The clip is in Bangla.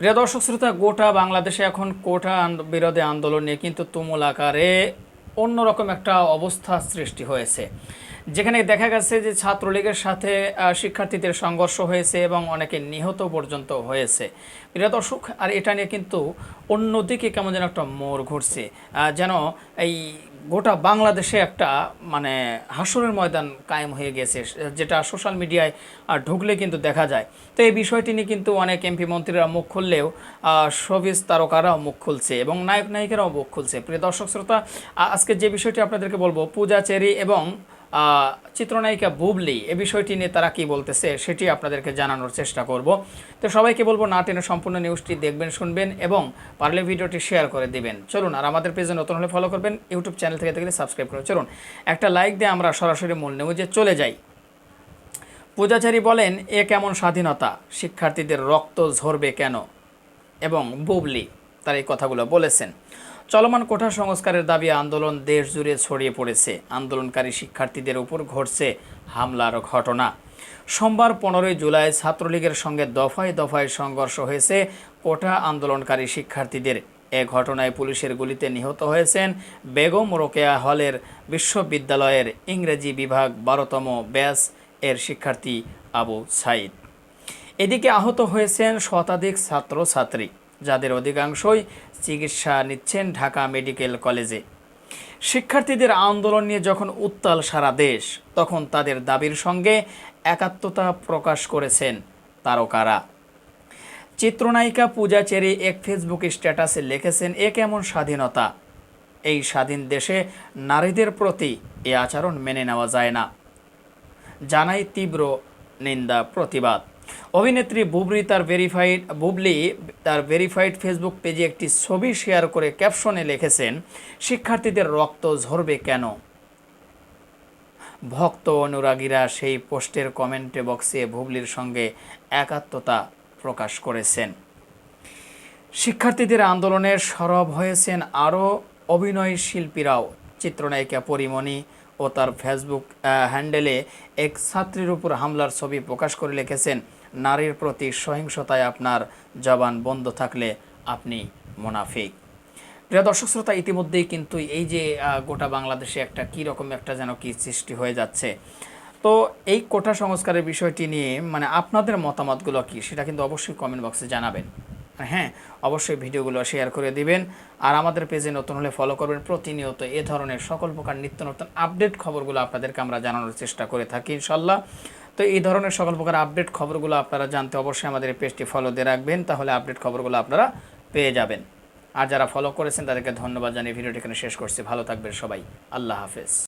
প্রিয় দর্শক শ্রোতা, গোটা বাংলাদেশে এখন কোটা বিরোধী আন্দোলন নিয়ে কিন্তু তুমুল আকারে অন্যরকম একটা অবস্থা সৃষ্টি হয়েছে। যেখানে দেখা গেছে যে ছাত্রলীগের সাথে শিক্ষার্থীদের সংঘর্ষ হয়েছে এবং অনেকে নিহত পর্যন্ত হয়েছে। প্রিয় দর্শক, আর এটা নিয়ে কিন্তু অন্যদিকে কেমন যেন একটা মোড় ঘুরছে। যেন এই গোটা বাংলাদেশে একটা মানে হাসরের ময়দান কায়েম হয়ে গেছে, যেটা সোশ্যাল মিডিয়ায় ঢুকলে কিন্তু দেখা যায়। তো এই বিষয়টি নিয়ে কিন্তু অনেক এমপি মন্ত্রীরা মুখ খুললেও শোবিজ তারকারাও মুখ খুলছে এবং নায়ক নায়িকারাও মুখ খুলছে। প্রিয় দর্শক, শ্রোতা আজকে যে বিষয়টি আপনাদেরকে বলব, পূজা চেরি এবং চিত্রনায়িকা বুবলি, এ বিষয়টি নিয়ে তারা কি বলতেছে সেটি আপনাদেরকে জানানোর চেষ্টা করব। তো সবাইকে বলব না টেনে সম্পূর্ণ নিউজটি দেখবেন, শুনবেন এবং পারলে ভিডিওটি শেয়ার করে দিবেন। চলুন, আর আমাদের পেজে নতুন হলে ফলো করবেন ইউটিউব চ্যানেল থেকে দেখলে সাবস্ক্রাইব করুন। চলুন, একটা লাইক দিয়ে আমরা সরাসরি মূল নিউজে চলে যাই। পূজাচারী বলেন, এ কেমন স্বাধীনতা? শিক্ষার্থীদের রক্ত ঝরবে কেন? এবং বুবলি তার এই কথাগুলো বলেছেন। চলমান কোঠা সংস্কারের দাবি, আন্দোলন দেশ জুড়ে ছড়িয়ে পড়েছে। আন্দোলনকারী শিক্ষার্থীদের উপর ঘটছে হামলার ঘটনা। সোমবার পনেরোই জুলাই ছাত্রলীগের সঙ্গে দফায় দফায় সংঘর্ষ হয়েছে কোঠা আন্দোলনকারী শিক্ষার্থীদের। এ ঘটনায় পুলিশের গুলিতে নিহত হয়েছেন বেগম রোকেয়া হলের বিশ্ববিদ্যালয়ের ইংরেজি বিভাগ বারোতম ব্যাস এর শিক্ষার্থী আবু সাইদ। এদিকে আহত হয়েছেন শতাধিক ছাত্রছাত্রী। যাদের অধিকাংশই চিকিৎসা নিচ্ছেন ঢাকা মেডিকেল কলেজে। শিক্ষার্থীদের আন্দোলন নিয়ে যখন উত্তাল সারা দেশ, তখন তাদের দাবির সঙ্গে একাত্মতা প্রকাশ করেছেন তারকারা। চিত্রনায়িকা পূজা চেরি এক ফেসবুক স্ট্যাটাসে লিখেছেন, এ কেমন স্বাধীনতা? এই স্বাধীন দেশে নারীদের প্রতি এ আচরণ মেনে নেওয়া যায় না। জানাই তীব্র নিন্দা, প্রতিবাদ। অভিনেত্রী বুবলি তার ভেরিফাইড বুবলি তার ভেরিফাইড ফেসবুক পেজে একটি ছবি শেয়ার করে ক্যাপশনে লিখেছেন, শিক্ষার্থীদের রক্ত ঝরবে কেন? ভক্ত অনুরাগীরা সেই পোস্টের কমেন্টে বক্সে বুবলির সঙ্গে একাত্মতা প্রকাশ করেছেন। শিক্ষার্থীদের আন্দোলনে সরব হয়েছেন আরও অভিনয় শিল্পীরাও চিত্রনায়িকা পরিমণি ও তার ফেসবুক হ্যান্ডেলে এক ছাত্রীর উপর হামলার ছবি প্রকাশ করে লিখেছেন, নারীর প্রতি সহিংসতায় আপনার জবান বন্ধ থাকলে আপনি মোনাফিক। প্রিয় দর্শক শ্রোতা, ইতিমধ্যেই কিন্তু এই যে গোটা বাংলাদেশে একটা কী রকম একটা যেন কি সৃষ্টি হয়ে যাচ্ছে। তো এই কোটা সংস্কারের বিষয়টি নিয়ে মানে আপনাদের মতামতগুলো কি সেটা কিন্তু অবশ্যই কমেন্ট বক্সে জানাবেন। হ্যাঁ অবশ্যই ভিডিওগুলো শেয়ার করে দিবেন। আর আমাদের পেজে নতুন হলে ফলো করবেন। প্রতিনিয়ত এ ধরনের সকল প্রকার নিত্য নতুন আপডেট খবরগুলো আপনাদেরকে আমরা জানানোর চেষ্টা করে থাকি, ইনশাল্লাহ। তো এই ধরনের সকল প্রকার আপডেট খবরগুলো আপনারা জানতে অবশ্যই আমাদের এই পেজটি ফলো দিয়ে রাখবেন। তাহলে আপডেট খবরগুলো আপনারা পেয়ে যাবেন। আর যারা ফলো করেছেন, তাদেরকে ধন্যবাদ জানিয়ে ভিডিওটি এখানে শেষ করছি। ভালো থাকবেন সবাই। আল্লাহ হাফেজ।